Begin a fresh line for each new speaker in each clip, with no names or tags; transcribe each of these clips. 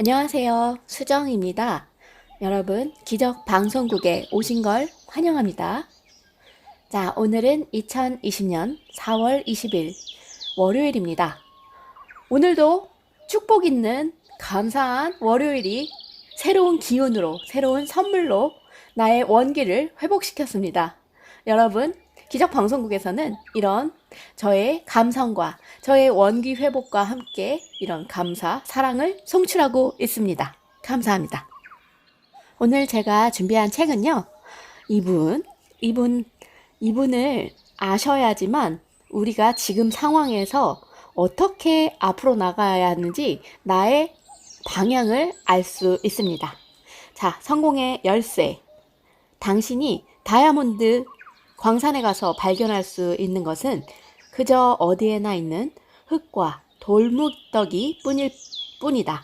안녕하세요. 수정입니다. 여러분, 기적 방송국에 오신 걸 환영합니다. 자, 오늘은 2020년 4월 20일 월요일입니다. 오늘도 축복 있는 감사한 월요일이 새로운 기운으로, 새로운 선물로 나의 원기를 회복시켰습니다. 여러분, 기적 방송국에서는 이런 저의 감성과 저의 원기 회복과 함께 이런 감사, 사랑을 송출하고 있습니다. 감사합니다. 오늘 제가 준비한 책은요. 이분, 이분, 이분을 아셔야지만 우리가 지금 상황에서 어떻게 앞으로 나가야 하는지 나의 방향을 알 수 있습니다. 자, 성공의 열쇠. 당신이 다이아몬드 광산에 가서 발견할 수 있는 것은 그저 어디에나 있는 흙과 돌무더기 뿐일 뿐이다.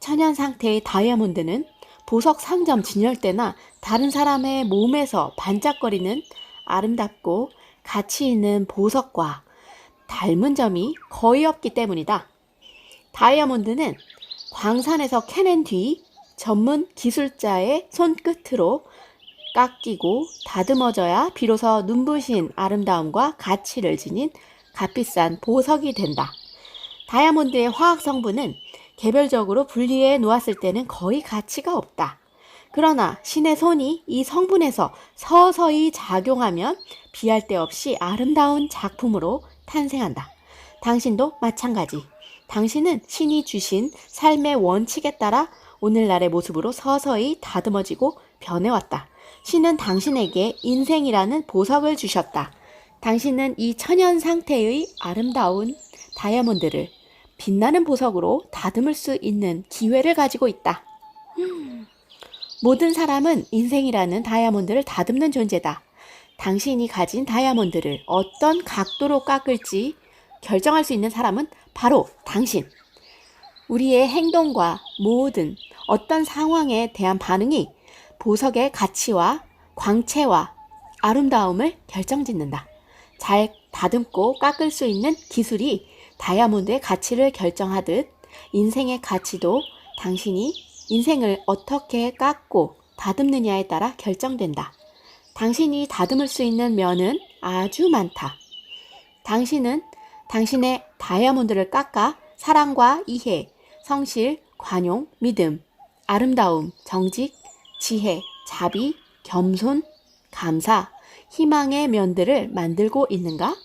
천연 상태의 다이아몬드는 보석 상점 진열대나 다른 사람의 몸에서 반짝거리는 아름답고 가치 있는 보석과 닮은 점이 거의 없기 때문이다. 다이아몬드는 광산에서 캐낸 뒤 전문 기술자의 손끝으로 깎이고 다듬어져야 비로소 눈부신 아름다움과 가치를 지닌 값비싼 보석이 된다. 다이아몬드의 화학 성분은 개별적으로 분리해 놓았을 때는 거의 가치가 없다. 그러나 신의 손이 이 성분에서 서서히 작용하면 비할 데 없이 아름다운 작품으로 탄생한다. 당신도 마찬가지. 당신은 신이 주신 삶의 원칙에 따라 오늘날의 모습으로 서서히 다듬어지고 변해왔다. 신은 당신에게 인생이라는 보석을 주셨다. 당신은 이 천연 상태의 아름다운 다이아몬드를 빛나는 보석으로 다듬을 수 있는 기회를 가지고 있다. 음. 모든 사람은 인생이라는 다이아몬드를 다듬는 존재다. 당신이 가진 다이아몬드를 어떤 각도로 깎을지 결정할 수 있는 사람은 바로 당신. 우리의 행동과 모든 어떤 상황에 대한 반응이 보석의 가치와 광채와 아름다움을 결정짓는다. 잘 다듬고 깎을 수 있는 기술이 다이아몬드의 가치를 결정하듯 인생의 가치도 당신이 인생을 어떻게 깎고 다듬느냐에 따라 결정된다. 당신이 다듬을 수 있는 면은 아주 많다. 당신은 당신의 다이아몬드를 깎아 사랑과 이해, 성실, 관용, 믿음, 아름다움, 정직, 지혜, 자비, 겸손, 감사, 희망의 면들을 만들고 있는가?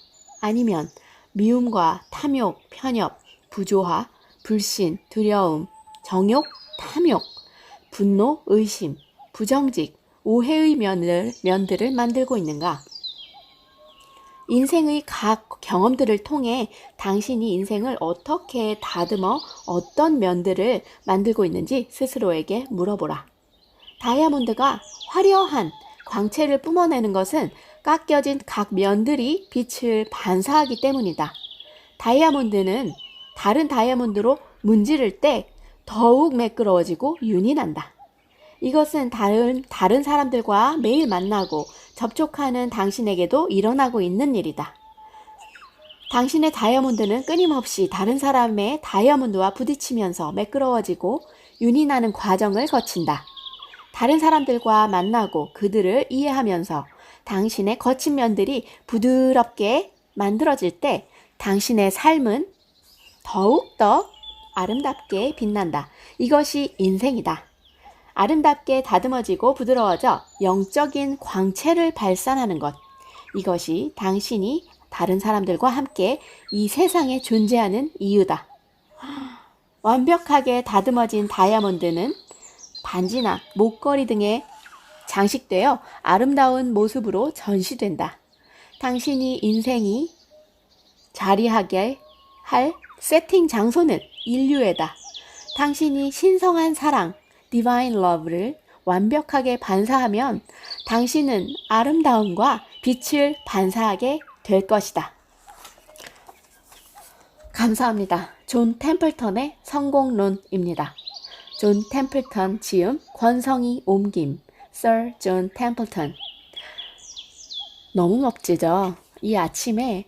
아니면 미움과 탐욕, 편협, 부조화, 불신, 두려움, 정욕, 탐욕, 분노, 의심, 부정직, 오해의 면을, 면들을 만들고 있는가? 인생의 각 경험들을 통해 당신이 인생을 어떻게 다듬어 어떤 면들을 만들고 있는지 스스로에게 물어보라. 다이아몬드가 화려한 광채를 뿜어내는 것은 깎여진 각 면들이 빛을 반사하기 때문이다. 다이아몬드는 다른 다이아몬드로 문지를 때 더욱 매끄러워지고 윤이 난다. 이것은 다른, 다른 사람들과 매일 만나고 접촉하는 당신에게도 일어나고 있는 일이다. 당신의 다이아몬드는 끊임없이 다른 사람의 다이아몬드와 부딪히면서 매끄러워지고 윤이 나는 과정을 거친다. 다른 사람들과 만나고 그들을 이해하면서 당신의 거친 면들이 부드럽게 만들어질 때 당신의 삶은 더욱더 아름답게 빛난다. 이것이 인생이다. 아름답게 다듬어지고 부드러워져 영적인 광채를 발산하는 것. 이것이 당신이 다른 사람들과 함께 이 세상에 존재하는 이유다. 완벽하게 다듬어진 다이아몬드는 반지나 목걸이 등에 장식되어 아름다운 모습으로 전시된다. 당신이 인생이 자리하게 할 세팅 장소는 인류애다. 당신이 신성한 사랑, 디바인 러브를 완벽하게 반사하면 당신은 아름다움과 빛을 반사하게 될 것이다. 감사합니다. 존 템플턴의 성공론입니다. 존 템플턴 지음 권성희 옮김 Sir 존 템플턴 너무 멋지죠? 이 아침에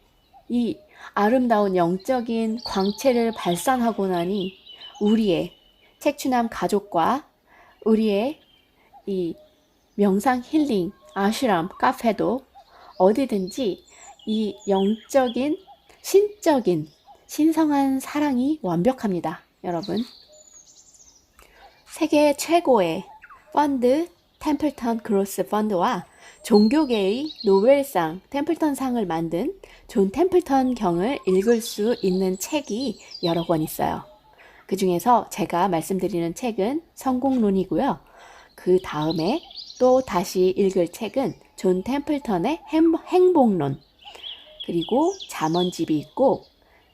이 아름다운 영적인 광채를 발산하고 나니 우리의 책추남 가족과 우리의 이 명상 힐링 아슈람 카페도 어디든지 이 영적인 신적인 신성한 사랑이 완벽합니다. 여러분. 세계 최고의 펀드 템플턴 그로스 펀드와 종교계의 노벨상 템플턴 상을 만든 존 템플턴 경을 읽을 수 있는 책이 여러 권 있어요. 그 중에서 제가 말씀드리는 책은 성공론이고요. 그 다음에 또 다시 읽을 책은 존 템플턴의 행- 행복론 그리고 잠언집이 있고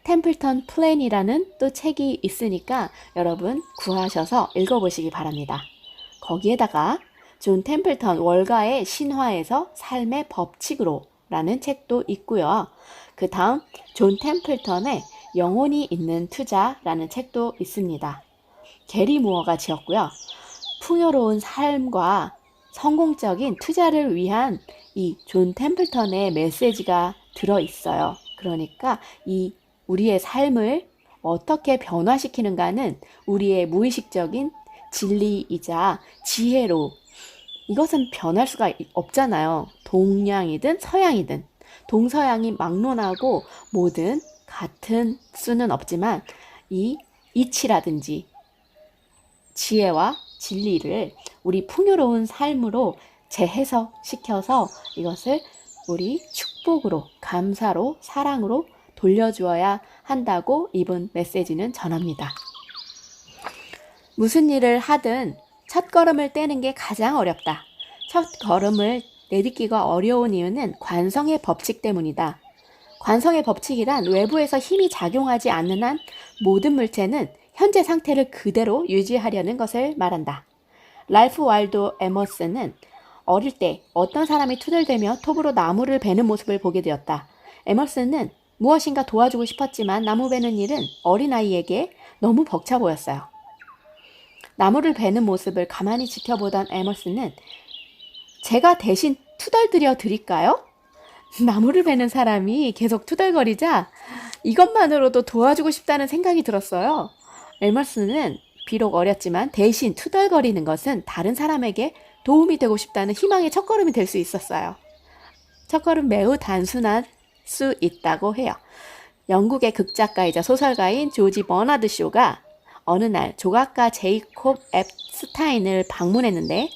템플턴 플랜이라는 또 책이 있으니까 여러분 구하셔서 읽어보시기 바랍니다. 거기에다가 존 템플턴 월가의 신화에서 삶의 법칙으로 라는 책도 있고요. 그 다음 존 템플턴의 영혼이 있는 투자라는 책도 있습니다. 게리 무어가 지었고요. 풍요로운 삶과 성공적인 투자를 위한 이 존 템플턴의 메시지가 들어 있어요. 그러니까 이 우리의 삶을 어떻게 변화시키는가는 우리의 무의식적인 진리이자 지혜로 이것은 변할 수가 없잖아요. 동양이든 서양이든 동서양이 막론하고 모든 같은 수는 없지만 이 이치라든지 지혜와 진리를 우리 풍요로운 삶으로 재해석시켜서 이것을 우리 축복으로, 감사로, 사랑으로 돌려주어야 한다고 이분 메시지는 전합니다. 무슨 일을 하든 첫 걸음을 떼는 게 가장 어렵다. 첫 걸음을 내딛기가 어려운 이유는 관성의 법칙 때문이다. 관성의 법칙이란 외부에서 힘이 작용하지 않는 한 모든 물체는 현재 상태를 그대로 유지하려는 것을 말한다. 랄프 waldo 에머슨은 어릴 때 어떤 사람이 투덜대며 톱으로 나무를 베는 모습을 보게 되었다. 에머슨은 무엇인가 도와주고 싶었지만 나무 베는 일은 어린아이에게 너무 벅차 보였어요. 나무를 베는 모습을 가만히 지켜보던 에머슨은 제가 대신 투덜드려 드릴까요? 나무를 베는 사람이 계속 투덜거리자 이것만으로도 도와주고 싶다는 생각이 들었어요. 에머슨은 비록 어렸지만 대신 투덜거리는 것은 다른 사람에게 도움이 되고 싶다는 희망의 첫걸음이 될 수 있었어요. 첫걸음 매우 단순할 수 있다고 해요. 영국의 극작가이자 소설가인 조지 버나드 쇼가 어느 날 조각가 제이콥 앱스타인을 방문했는데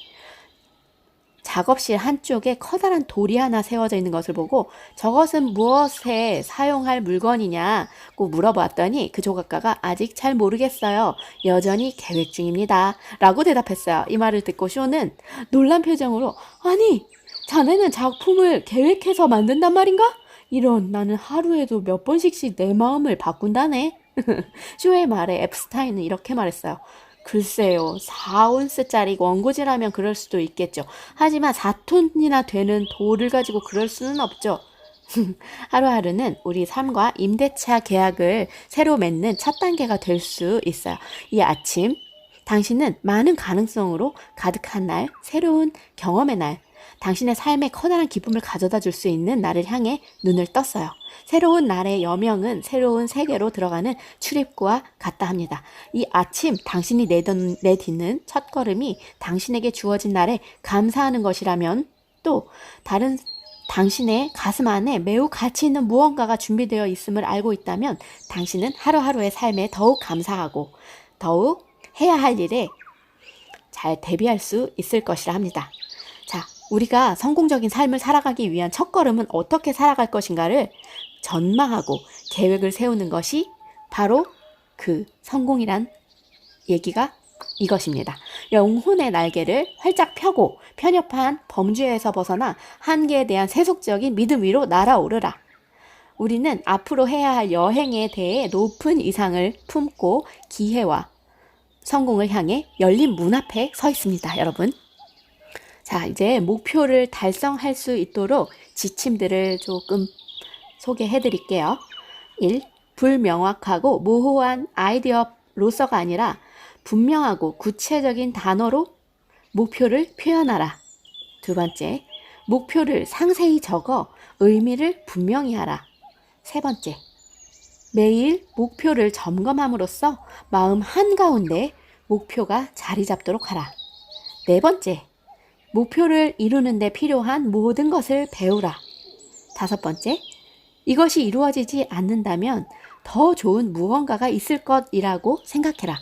작업실 한쪽에 커다란 돌이 하나 세워져 있는 것을 보고 저것은 무엇에 사용할 물건이냐고 물어봤더니 그 조각가가 아직 잘 모르겠어요. 여전히 계획 중입니다. 라고 대답했어요. 이 말을 듣고 쇼는 놀란 표정으로 아니 자네는 작품을 계획해서 만든단 말인가? 이런 나는 하루에도 몇 번씩씩 내 마음을 바꾼다네. 쇼의 말에 앱스타인은 이렇게 말했어요. 글쎄요, 4온스짜리 원고지라면 그럴 수도 있겠죠. 하지만 4톤이나 되는 돌을 가지고 그럴 수는 없죠. 하루하루는 우리 삶과 임대차 계약을 새로 맺는 첫 단계가 될 수 있어요. 이 아침, 당신은 많은 가능성으로 가득한 날, 새로운 경험의 날, 당신의 삶에 커다란 기쁨을 가져다 줄 수 있는 날을 향해 눈을 떴어요. 새로운 날의 여명은 새로운 세계로 들어가는 출입구와 같다 합니다. 이 아침 당신이 내던, 내딛는 첫 걸음이 당신에게 주어진 날에 감사하는 것이라면 또 다른 당신의 가슴 안에 매우 가치 있는 무언가가 준비되어 있음을 알고 있다면 당신은 하루하루의 삶에 더욱 감사하고 더욱 해야 할 일에 잘 대비할 수 있을 것이라 합니다. 자, 우리가 성공적인 삶을 살아가기 위한 첫걸음은 어떻게 살아갈 것인가를 전망하고 계획을 세우는 것이 바로 그 성공이란 얘기가 이것입니다. 영혼의 날개를 활짝 펴고 편협한 범주에서 벗어나 한계에 대한 세속적인 믿음 위로 날아오르라. 우리는 앞으로 해야 할 여행에 대해 높은 이상을 품고 기회와 성공을 향해 열린 문 앞에 서 있습니다, 여러분. 자, 이제 목표를 달성할 수 있도록 지침들을 조금 소개해 드릴게요. 1. 불명확하고 모호한 아이디어로서가 아니라 분명하고 구체적인 단어로 목표를 표현하라. 두 번째, 목표를 상세히 적어 의미를 분명히 하라. 세 번째, 매일 목표를 점검함으로써 마음 한가운데 목표가 자리 잡도록 하라. 네 번째, 목표를 이루는데 필요한 모든 것을 배우라. 다섯 번째, 이것이 이루어지지 않는다면 더 좋은 무언가가 있을 것이라고 생각해라.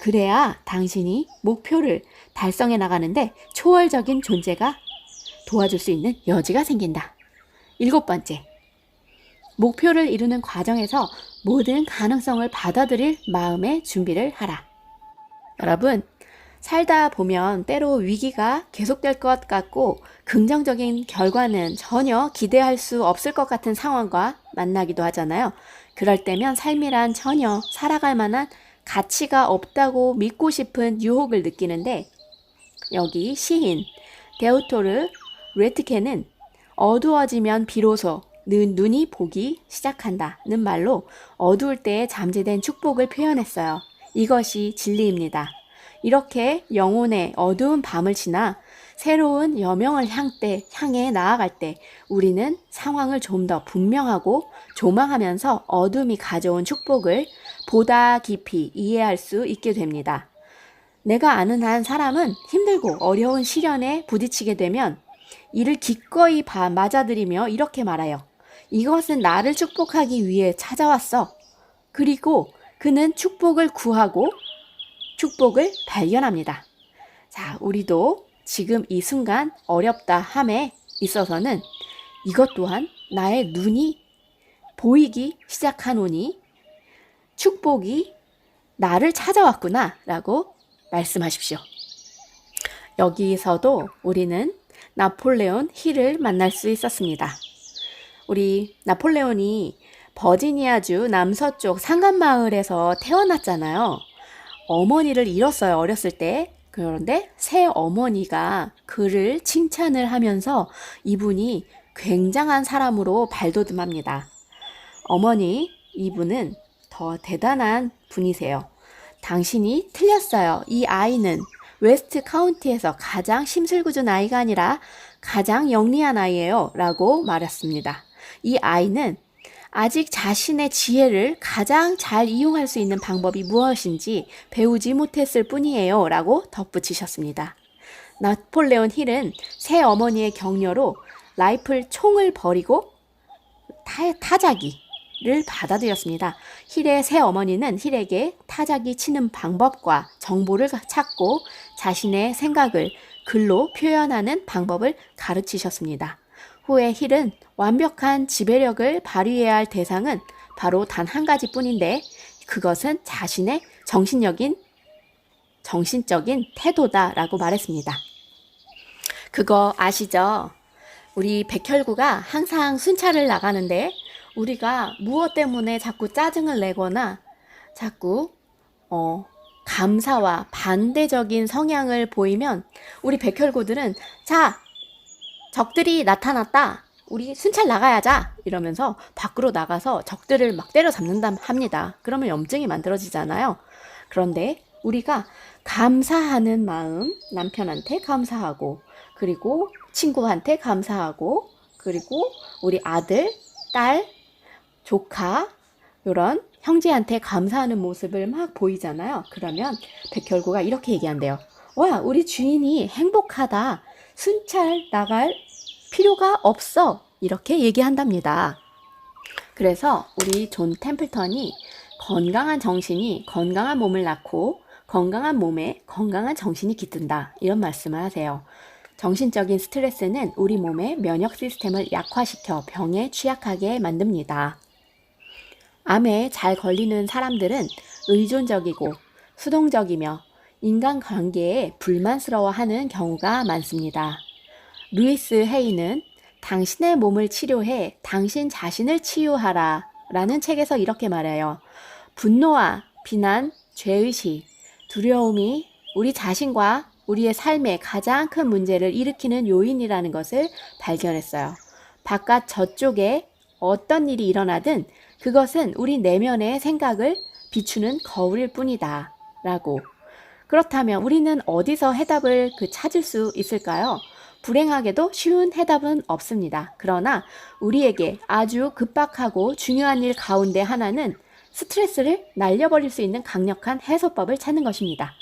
그래야 당신이 목표를 달성해 나가는데 초월적인 존재가 도와줄 수 있는 여지가 생긴다. 일곱 번째, 목표를 이루는 과정에서 모든 가능성을 받아들일 마음의 준비를 하라. 여러분, 살다 보면 때로 위기가 계속될 것 같고 긍정적인 결과는 전혀 기대할 수 없을 것 같은 상황과 만나기도 하잖아요. 그럴 때면 삶이란 전혀 살아갈 만한 가치가 없다고 믿고 싶은 유혹을 느끼는데 여기 시인 데오토르 레트케는 어두워지면 비로소 눈, 눈이 보기 시작한다는 말로 어두울 때에 잠재된 축복을 표현했어요. 이것이 진리입니다. 이렇게 영혼의 어두운 밤을 지나 새로운 여명을 향때, 향해 나아갈 때 우리는 상황을 좀 더 분명하고 조망하면서 어둠이 가져온 축복을 보다 깊이 이해할 수 있게 됩니다. 내가 아는 한 사람은 힘들고 어려운 시련에 부딪히게 되면 이를 기꺼이 봐- 맞아들이며 이렇게 말해요. 이것은 나를 축복하기 위해 찾아왔어. 그리고 그는 축복을 구하고 축복을 발견합니다. 자, 우리도 지금 이 순간 어렵다 함에 있어서는 이것 또한 나의 눈이 보이기 시작하노니 축복이 나를 찾아왔구나 라고 말씀하십시오. 여기서도 우리는 나폴레온 힐을 만날 수 있었습니다. 우리 나폴레온이 버지니아주 남서쪽 상간마을에서 태어났잖아요. 어머니를 잃었어요, 어렸을 때. 그런데 새 어머니가 그를 칭찬을 하면서 이분이 굉장한 사람으로 발돋움합니다. 어머니, 이분은 더 대단한 분이세요. 당신이 틀렸어요. 이 아이는 웨스트 카운티에서 가장 심술궂은 아이가 아니라 가장 영리한 아이예요. 라고 말했습니다. 이 아이는 아직 자신의 지혜를 가장 잘 이용할 수 있는 방법이 무엇인지 배우지 못했을 뿐이에요. 라고 덧붙이셨습니다. 나폴레온 힐은 새 어머니의 격려로 라이플 총을 버리고 타, 타자기를 받아들였습니다. 힐의 새 어머니는 힐에게 타자기 치는 방법과 정보를 찾고 자신의 생각을 글로 표현하는 방법을 가르치셨습니다. 후에 힐은 완벽한 지배력을 발휘해야 할 대상은 바로 단 한 가지 뿐인데 그것은 자신의 정신적인 정신적인 태도다라고 말했습니다. 그거 아시죠? 우리 백혈구가 항상 순찰을 나가는데 우리가 무엇 때문에 자꾸 짜증을 내거나 자꾸 어, 감사와 반대적인 성향을 보이면 우리 백혈구들은 자 적들이 나타났다. 우리 순찰 나가야자 이러면서 밖으로 나가서 적들을 막 때려잡는다 합니다. 그러면 염증이 만들어지잖아요. 그런데 우리가 감사하는 마음, 남편한테 감사하고, 그리고 친구한테 감사하고, 그리고 우리 아들, 딸, 조카, 이런 형제한테 감사하는 모습을 막 보이잖아요. 그러면 백혈구가 이렇게 얘기한대요. 와, 우리 주인이 행복하다. 순찰 나갈 필요가 없어. 이렇게 얘기한답니다. 그래서 우리 존 템플턴이 건강한 정신이 건강한 몸을 낳고 건강한 몸에 건강한 정신이 깃든다. 이런 말씀을 하세요. 정신적인 스트레스는 우리 몸의 면역 시스템을 약화시켜 병에 취약하게 만듭니다. 암에 잘 걸리는 사람들은 의존적이고 수동적이며 인간관계에 불만스러워하는 경우가 많습니다. 루이스 헤이는 당신의 몸을 치료해 당신 자신을 치유하라 라는 책에서 이렇게 말해요. 분노와 비난, 죄의식, 두려움이 우리 자신과 우리의 삶에 가장 큰 문제를 일으키는 요인이라는 것을 발견했어요. 바깥 저쪽에 어떤 일이 일어나든 그것은 우리 내면의 생각을 비추는 거울일 뿐이다. 라고. 그렇다면 우리는 어디서 해답을 그 찾을 수 있을까요? 불행하게도 쉬운 해답은 없습니다. 그러나 우리에게 아주 급박하고 중요한 일 가운데 하나는 스트레스를 날려버릴 수 있는 강력한 해소법을 찾는 것입니다.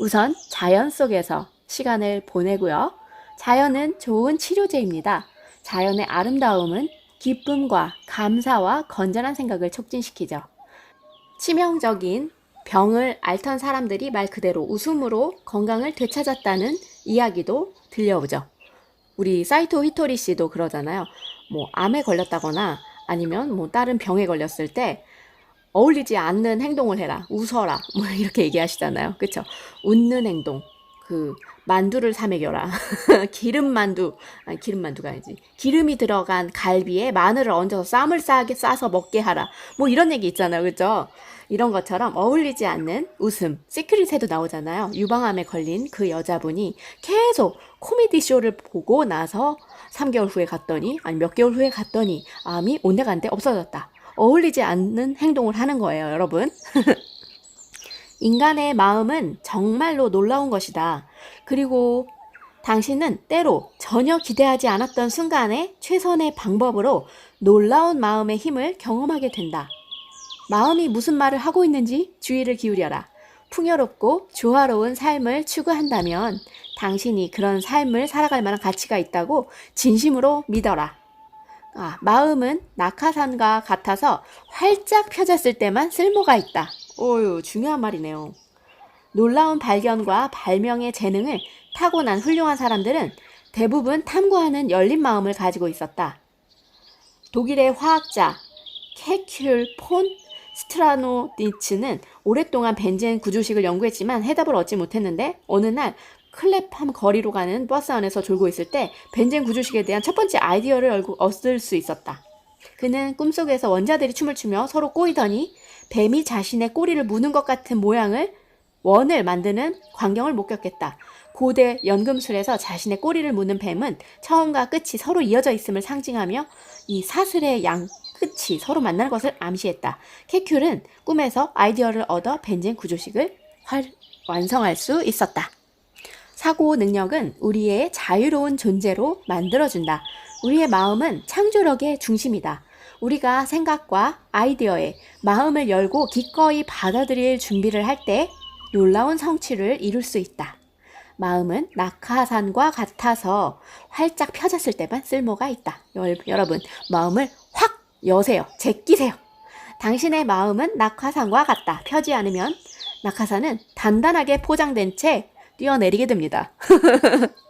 우선 자연 속에서 시간을 보내고요. 자연은 좋은 치료제입니다. 자연의 아름다움은 기쁨과 감사와 건전한 생각을 촉진시키죠. 치명적인 병을 앓던 사람들이 말 그대로 웃음으로 건강을 되찾았다는 이야기도 들려오죠. 우리 사이토 히토리 씨도 그러잖아요. 뭐 암에 걸렸다거나 아니면 뭐 다른 병에 걸렸을 때 어울리지 않는 행동을 해라. 웃어라. 뭐 이렇게 얘기하시잖아요. 그쵸? 웃는 행동. 그 만두를 사 먹여라. 기름 만두. 아니 기름 만두가 아니지. 기름이 들어간 갈비에 마늘을 얹어서 쌈을 싸게 싸서 먹게 하라. 뭐 이런 얘기 있잖아요. 그죠? 이런 것처럼 어울리지 않는 웃음. 시크릿에도 나오잖아요. 유방암에 걸린 그 여자분이 계속 코미디 쇼를 보고 나서 3개월 후에 갔더니 아니 몇 개월 후에 갔더니 암이 온데간데 없어졌다. 어울리지 않는 행동을 하는 거예요, 여러분. 인간의 마음은 정말로 놀라운 것이다. 그리고 당신은 때로 전혀 기대하지 않았던 순간에 최선의 방법으로 놀라운 마음의 힘을 경험하게 된다. 마음이 무슨 말을 하고 있는지 주의를 기울여라. 풍요롭고 조화로운 삶을 추구한다면 당신이 그런 삶을 살아갈 만한 가치가 있다고 진심으로 믿어라. 아, 마음은 낙하산과 같아서 활짝 펴졌을 때만 쓸모가 있다. 오유, 중요한 말이네요. 놀라운 발견과 발명의 재능을 타고난 훌륭한 사람들은 대부분 탐구하는 열린 마음을 가지고 있었다. 독일의 화학자 케큘 폰 스트라노니츠는 오랫동안 벤젠 구조식을 연구했지만 해답을 얻지 못했는데 어느 날 클랩함 거리로 가는 버스 안에서 졸고 있을 때 벤젠 구조식에 대한 첫 번째 아이디어를 얻을 수 있었다. 그는 꿈속에서 원자들이 춤을 추며 서로 꼬이더니 뱀이 자신의 꼬리를 무는 것 같은 모양을 원을 만드는 광경을 목격했다. 고대 연금술에서 자신의 꼬리를 무는 뱀은 처음과 끝이 서로 이어져 있음을 상징하며 이 사슬의 양 끝이 서로 만날 것을 암시했다. 케큘은 꿈에서 아이디어를 얻어 벤젠 구조식을 활- 완성할 수 있었다. 사고 능력은 우리의 자유로운 존재로 만들어준다. 우리의 마음은 창조력의 중심이다. 우리가 생각과 아이디어에 마음을 열고 기꺼이 받아들일 준비를 할 때 놀라운 성취를 이룰 수 있다. 마음은 낙하산과 같아서 활짝 펴졌을 때만 쓸모가 있다. 여- 여러분, 마음을 확 여세요. 제끼세요. 당신의 마음은 낙하산과 같다. 펴지 않으면 낙하산은 단단하게 포장된 채 뛰어내리게 됩니다.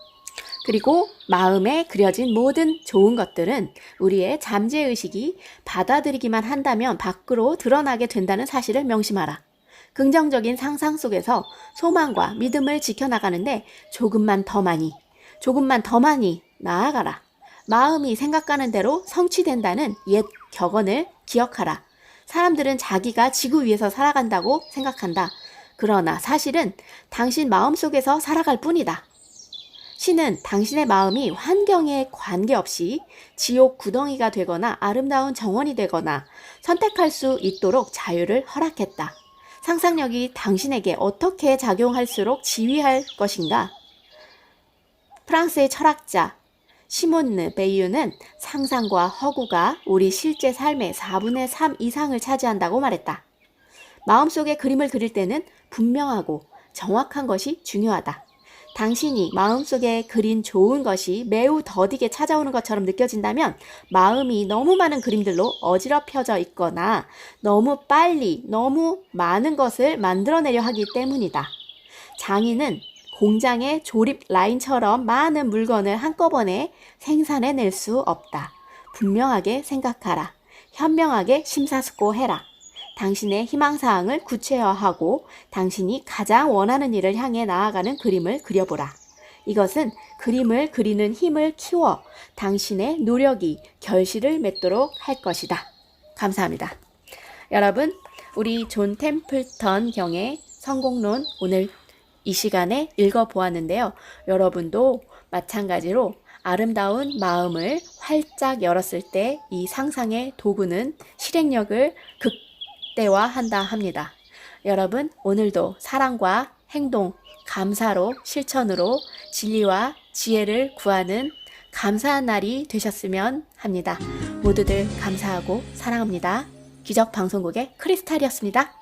그리고 마음에 그려진 모든 좋은 것들은 우리의 잠재의식이 받아들이기만 한다면 밖으로 드러나게 된다는 사실을 명심하라. 긍정적인 상상 속에서 소망과 믿음을 지켜나가는데 조금만 더 많이, 조금만 더 많이 나아가라. 마음이 생각하는 대로 성취된다는 옛 격언을 기억하라. 사람들은 자기가 지구 위에서 살아간다고 생각한다. 그러나 사실은 당신 마음 속에서 살아갈 뿐이다. 신은 당신의 마음이 환경에 관계없이 지옥 구덩이가 되거나 아름다운 정원이 되거나 선택할 수 있도록 자유를 허락했다. 상상력이 당신에게 어떻게 작용할수록 지휘할 것인가? 프랑스의 철학자 시몬느 베이유는 상상과 허구가 우리 실제 삶의 4분의 3 이상을 차지한다고 말했다. 마음속에 그림을 그릴 때는 분명하고 정확한 것이 중요하다. 당신이 마음속에 그린 좋은 것이 매우 더디게 찾아오는 것처럼 느껴진다면 마음이 너무 많은 그림들로 어지럽혀져 있거나 너무 빨리 너무 많은 것을 만들어내려 하기 때문이다. 장인은 공장의 조립 라인처럼 많은 물건을 한꺼번에 생산해 낼 수 없다. 분명하게 생각하라. 현명하게 심사숙고해라. 당신의 희망사항을 구체화하고 당신이 가장 원하는 일을 향해 나아가는 그림을 그려보라. 이것은 그림을 그리는 힘을 키워 당신의 노력이 결실을 맺도록 할 것이다. 감사합니다. 여러분, 우리 존 템플턴 경의 성공론 오늘 이 시간에 읽어보았는데요. 여러분도 마찬가지로 아름다운 마음을 활짝 열었을 때 이 상상의 도구는 실행력을 극대화한다 합니다. 여러분, 오늘도 사랑과 행동, 감사로 실천으로 진리와 지혜를 구하는 감사한 날이 되셨으면 합니다. 모두들 감사하고 사랑합니다. 기적 방송국의 크리스탈이었습니다.